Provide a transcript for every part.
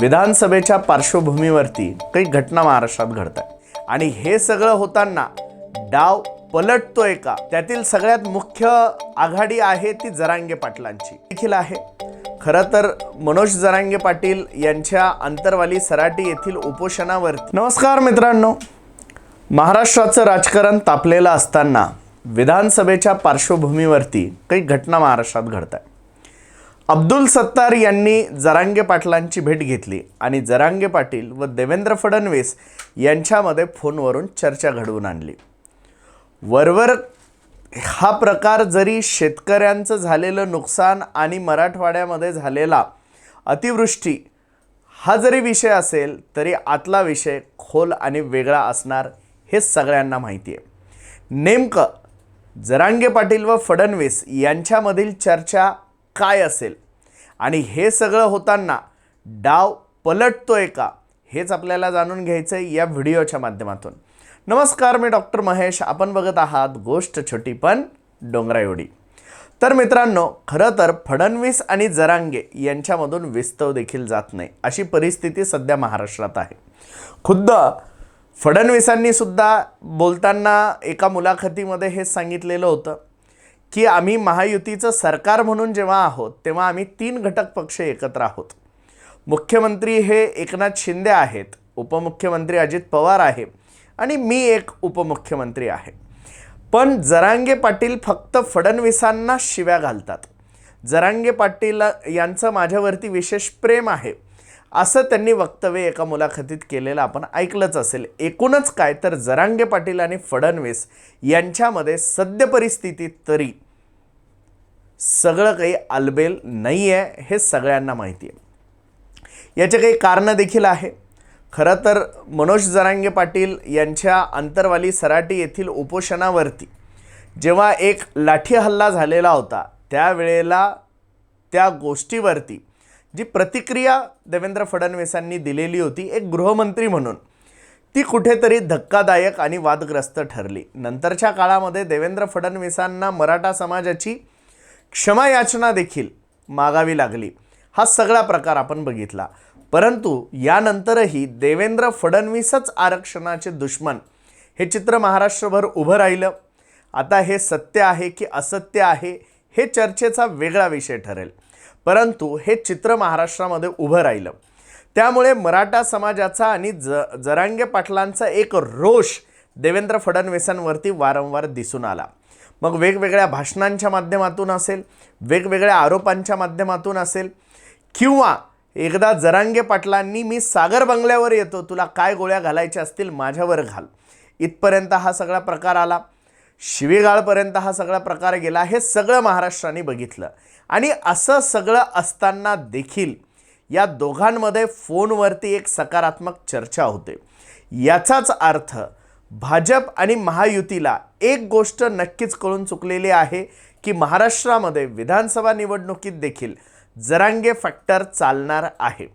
विधानसभेच्या पार्श्वभूमीवरती काही घटना महाराष्ट्रात घडत आहे आणि हे सगळं होताना डाव पलटतोय का? त्यातील सगळ्यात मुख्य आघाडी आहे ती जरांगे पाटलांची. देखील आहे. खरं तर मनोज जरांगे पाटील यांच्या अंतरवाली सराटी येथील उपोषणावरती. नमस्कार मित्रांनो. महाराष्ट्राचं राजकारण तापलेलं असताना विधानसभेच्या पार्श्वभूमीवरती काही घटना महाराष्ट्रात घडत आहे अब्दुल सत्तार यांनी जरांगे पाटलांची भेट घेतली आणि जरांगे पाटील व देवेंद्र फडणवीस यांच्यामध्ये फोनवरून चर्चा घडवून आणली. वरवर हा प्रकार जरी शेतकऱ्यांचं झालेलं नुकसान आणि मराठवाड्यामध्ये झालेला अतिवृष्टी हा जरी विषय असेल तरी आतला विषय खोल आणि वेगळा असणार हे सगळ्यांना माहिती आहे. नेमकं जरांगे पाटील व फडणवीस यांच्यामधील चर्चा काय असेल? आणि हे सगळं होताना डाव पलटतोय का हेच आपल्याला जाणून घ्यायचं आहे या व्हिडिओच्या माध्यमातून. नमस्कार मी डॉक्टर महेश. आपण बघत आहात गोष्ट छोटी पण डोंगरा तर मित्रांनो खरं तर फडणवीस आणि जरांगे यांच्यामधून विस्तव देखील जात नाही. अशी परिस्थिती सध्या महाराष्ट्रात आहे. खुद्द फडणवीसांनी सुद्धा बोलताना एका मुलाखतीमध्ये हे सांगितलेलं होतं. की आम्ही महायुतीचं सरकार म्हणून जेव्हा आहोत तेव्हा आम्ही तीन घटक पक्ष एकत्र आहोत. मुख्यमंत्री हे एकनाथ शिंदे आहेत उपमुख्यमंत्री अजित पवार आहे आणि मी एक उपमुख्यमंत्री आहे. पण जरांगे पाटील फक्त फडणवीसांना शिव्या घालतात. जरांगे पाटील यांचं माझ्यावरती विशेष प्रेम आहे. असं त्यांनी वक्तव्य एका मुलाखतीत केलेलं आपण ऐकलंच असेल. एकूणच काय तर जरांगे पाटील आणि फडणवीस यांच्यामध्ये सद्य परिस्थितीत तरी सगळं काही आलबेल नाही आहे हे सगळ्यांना माहिती आहे याचे काही कारणं देखील आहे. खरं तर मनोज जरांगे पाटील यांच्या अंतरवाली सराटी येथील उपोषणावरती जेव्हा एक लाठी हल्ला झालेला होता त्यावेळेला त्या गोष्टीवरती जी प्रतिक्रिया देवेंद्र फडणवीसांनी दिलेली होती एक गृहमंत्री म्हणून ती कुठेतरी धक्कादायक आणि वादग्रस्त ठरली. नंतरच्या काळामध्ये देवेंद्र फडणवीसांना मराठा समाजाची क्षमायाचना देखील मागावी लागली. हा सगळा प्रकार आपण बघितला. परंतु यानंतरही देवेंद्र फडणवीसच आरक्षणाचे दुश्मन हे चित्र महाराष्ट्रभर उभं राहिलं. आता हे सत्य आहे की असत्य आहे हे चर्चेचा वेगळा विषय ठरेल. परंतु हे चित्र महाराष्ट्रामध्ये उभं राहिलं. त्यामुळे मराठा समाजाचा आणि ज जरांगे पाटलांचा एक रोष देवेंद्र फडणवीसांवरती वारंवार दिसून आला. मग वेगवेगळ्या भाषणांच्या माध्यमातून असेल वेगवेगळ्या आरोपांच्या माध्यमातून असेल किंवा एकदा जरांगे पाटलांनी मी सागर बंगल्यावर येतो तुला काय गोळ्या घालायच्या असतील माझ्यावर घाल. इथपर्यंत हा सगळा प्रकार आला. शिवीगाळपर्यंत हा सगळा प्रकार गेला हे सगळं महाराष्ट्राने बघितलं. आणि असं सगळं असताना देखील या दोघांमध्ये फोनवरती एक सकारात्मक चर्चा होते. याचाच अर्थ भाजप आणि महायुतीला एक गोष्ट नक्कीच कळून चुकलेली आहे की महाराष्ट्रामध्ये विधानसभा निवडणुकीत देखील जरांगे फॅक्टर चालणार आहे.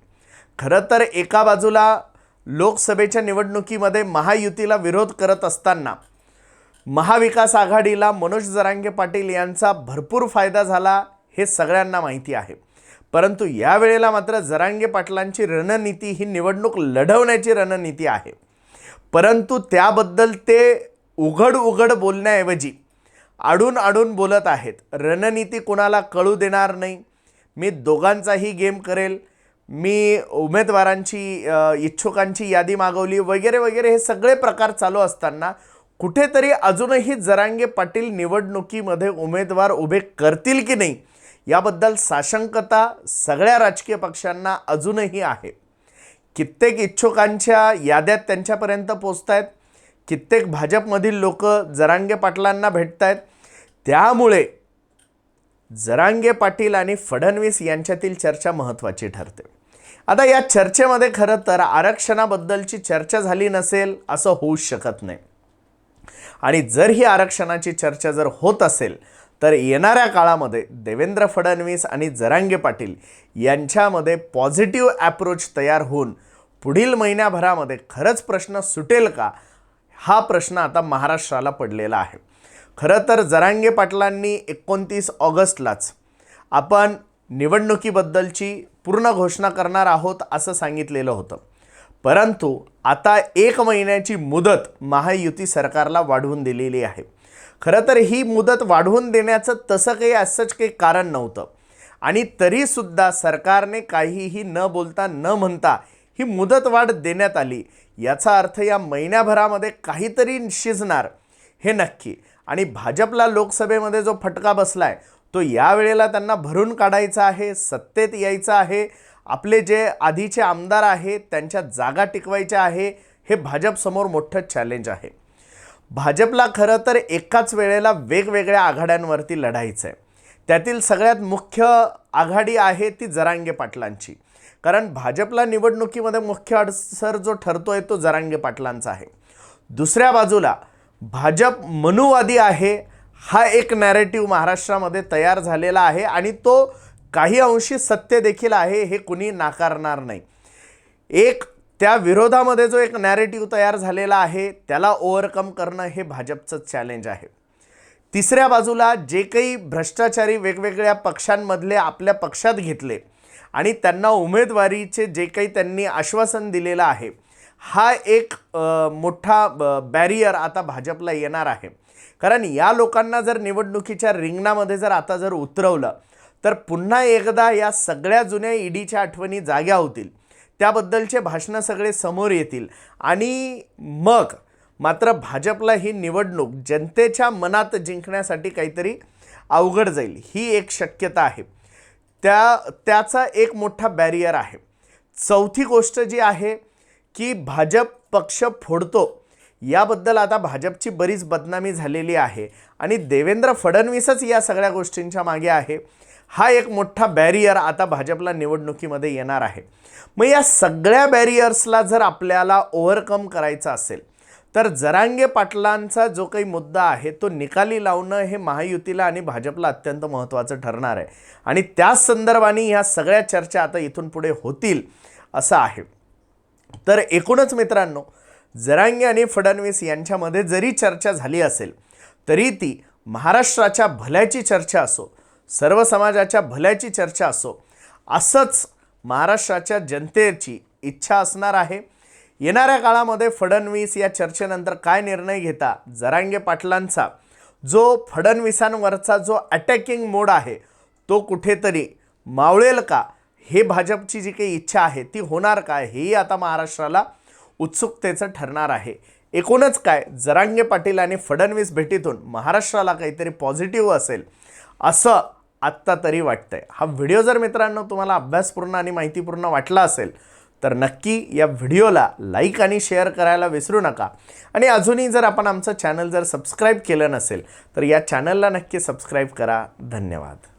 खरं तर एका बाजूला लोकसभेच्या निवडणुकीमध्ये महायुतीला विरोध करत असताना महाविकास आघाडीला मनोज जरांगे पाटील यांचा भरपूर फायदा झाला हे सगळ्यांना माहिती आहे. परंतु यावेळेला मात्र जरांगे पाटलांची रणनीती ही निवडणूक लढवण्याची रणनीती आहे. परंतु त्याबद्दल ते उघड उघड बोलण्याऐवजी आडून आडून बोलत आहेत. रणनीती कुणाला कळू देणार नाही. मी दोघांचाही गेम करेल. मी उमेदवारांची इच्छुकांची यादी मागवली वगैरे वगैरे हे सगळे प्रकार चालू असताना कुठेतरी अजूनही जरांगे पाटील निवडणुकीमध्ये उमेदवार उभे करतील की नाही याबद्दल साशंकता सगळ्या राजकीय पक्षांना अजूनही आहे. कित्येक इच्छुकांच्या याद्यात त्यांच्यापर्यंत पोचत आहेत कित्येक भाजपमधील लोक जरांगे पाटलांना भेटत आहेत त्यामुळे जरांगे पाटील आणि फडणवीस यांच्यातील चर्चा महत्त्वाची ठरते. आता या चर्चेमध्ये खरं तर आरक्षणाबद्दलची चर्चा झाली नसेल असं होऊच शकत नाही. आणि जर ही आरक्षणाची चर्चा जर होत असेल तर येणाऱ्या काळामध्ये देवेंद्र फडणवीस आणि जरांगे पाटील यांच्यामध्ये पॉझिटिव्ह ॲप्रोच तयार होऊन पुढील महिन्याभरामध्ये खरंच प्रश्न सुटेल का हा प्रश्न आता महाराष्ट्राला पडलेला आहे. खरं तर जरांगे पाटलांनी एकोणतीस ऑगस्टलाच आपण निवडणुकीबद्दलची पूर्ण घोषणा करणार आहोत असं सांगितलेलं होतं. परंतु आता एक महिन्याची मुदत महायुती सरकारला वाढवून दिलेली आहे. खरं तर ही मुदत वाढवून देण्याचं तसं काही असंच काही कारण नव्हतं. आणि तरीसुद्धा सरकारने काहीही न बोलता न म्हणता ही मुदत वाढ देण्यात आली. याचा अर्थ या महिन्याभरामध्ये काहीतरी शिजणार हे नक्की. आणि भाजपला लोकसभेमध्ये जो फटका बसला आहे तो यावेळेला त्यांना भरून काढायचा आहे सत्तेत यायचं आहे. आपले जे आधीचे आमदार आहेत त्यांच्या जागा टिकवायच्या आहे हे भाजपसमोर मोठं चॅलेंज आहे. भाजपला खरं तर एकाच वेळेला वेगवेगळ्या आघाड्यांवरती लढायचं आहे त्यातील सगळ्यात मुख्य आघाडी आहे ती जरांगे पाटलांची. कारण भाजपला निवडणुकीमध्ये मुख्य अडसर जो ठरतो आहे तो जरांगे पाटलांचा आहे. दुसऱ्या बाजूला भाजप मनुवादी आहे हा एक नॅरेटिव्ह महाराष्ट्रामध्ये तयार झालेला आहे आणि तो काही अंशी सत्य देखील आहे हे कुणी नाकारणार नाही. एक त्या विरोधामध्ये जो एक नॅरेटिव्ह तयार झालेला आहे त्याला ओव्हरकम करणं हे भाजपचं चॅलेंज आहे. तिसऱ्या बाजूला जे काही भ्रष्टाचारी वेगवेगळ्या पक्षांमधले आपल्या पक्षात घेतले आणि त्यांना उमेदवारीचे जे काही त्यांनी आश्वासन दिलेलं आहे हा एक मोठा बॅरियर आता भाजपला येणार आहे. कारण या लोकांना जर निवडणुकीच्या रिंगणामध्ये जर आता जर उतरवलं तर पुन्हा एकदा या सगळ्या जुन्या ईडीच्या आठवणी जाग्या होतील. त्याबद्दलचे भाषणं सगळे समोर येतील. आणि मग मात्र भाजपला ही निवडणूक जनतेच्या मनात जिंकण्यासाठी काहीतरी अवघड जाईल ही एक शक्यता आहे. त्या त्याचा एक मोठा बॅरियर आहे. चौथी गोष्ट जी आहे की भाजप पक्ष फोडतो. याबद्दल आता भाजपची बरीच बदनामी झालेली आहे. आणि देवेंद्र फडणवीसच या सगळ्या गोष्टींच्या मागे आहे. हा एक मोठा बॅरियर आता भाजपला निवडणुकीमध्ये येणार आहे. मग या सगळ्या बॅरियर्सला जर आपल्याला ओव्हरकम करायचं असेल तर जरांगे पाटलांचा जो काही मुद्दा आहे तो निकाली लावणं हे महायुतीला आणि भाजपला अत्यंत महत्त्वाचं ठरणार आहे. आणि त्याच संदर्भाने ह्या सगळ्या चर्चा आता इथून पुढे होतील असं आहे. तर एकूणच मित्रांनो जरांगे आणि फडणवीस यांच्यामध्ये जरी चर्चा झाली असेल तरी ती महाराष्ट्राच्या भल्याची चर्चा असो सर्व समाजाच्या भल्याची चर्चा असो असंच महाराष्ट्राच्या जनतेची इच्छा असणार आहे. येणाऱ्या काळामध्ये फडणवीस या चर्चेनंतर काय निर्णय घेता जरांगे पाटलांचा जो फडणवीसांवरचा जो अटॅकिंग मोड आहे तो कुठेतरी मावळेल का हे भाजपची जी काही इच्छा आहे ती होणार काय हेही आता महाराष्ट्राला उत्सुकतेचं ठरणार आहे. एकूणच काय? जरांगे पाटील आणि फडणवीस भेटीतून महाराष्ट्राला काहीतरी पॉझिटिव्ह असेल असं आत्ता तरी वाटतंय. हा व्हिडिओ जर मित्रांनो तुम्हाला अभ्यासपूर्ण आणि माहितीपूर्ण वाटला असेल तर नक्की या व्हिडिओला लाईक आणि शेअर करायला विसरू नका. आणि अजूनही जर आपण आमचं चॅनल जर सबस्क्राईब केलं नसेल तर या चॅनलला नक्की सबस्क्राईब करा. धन्यवाद.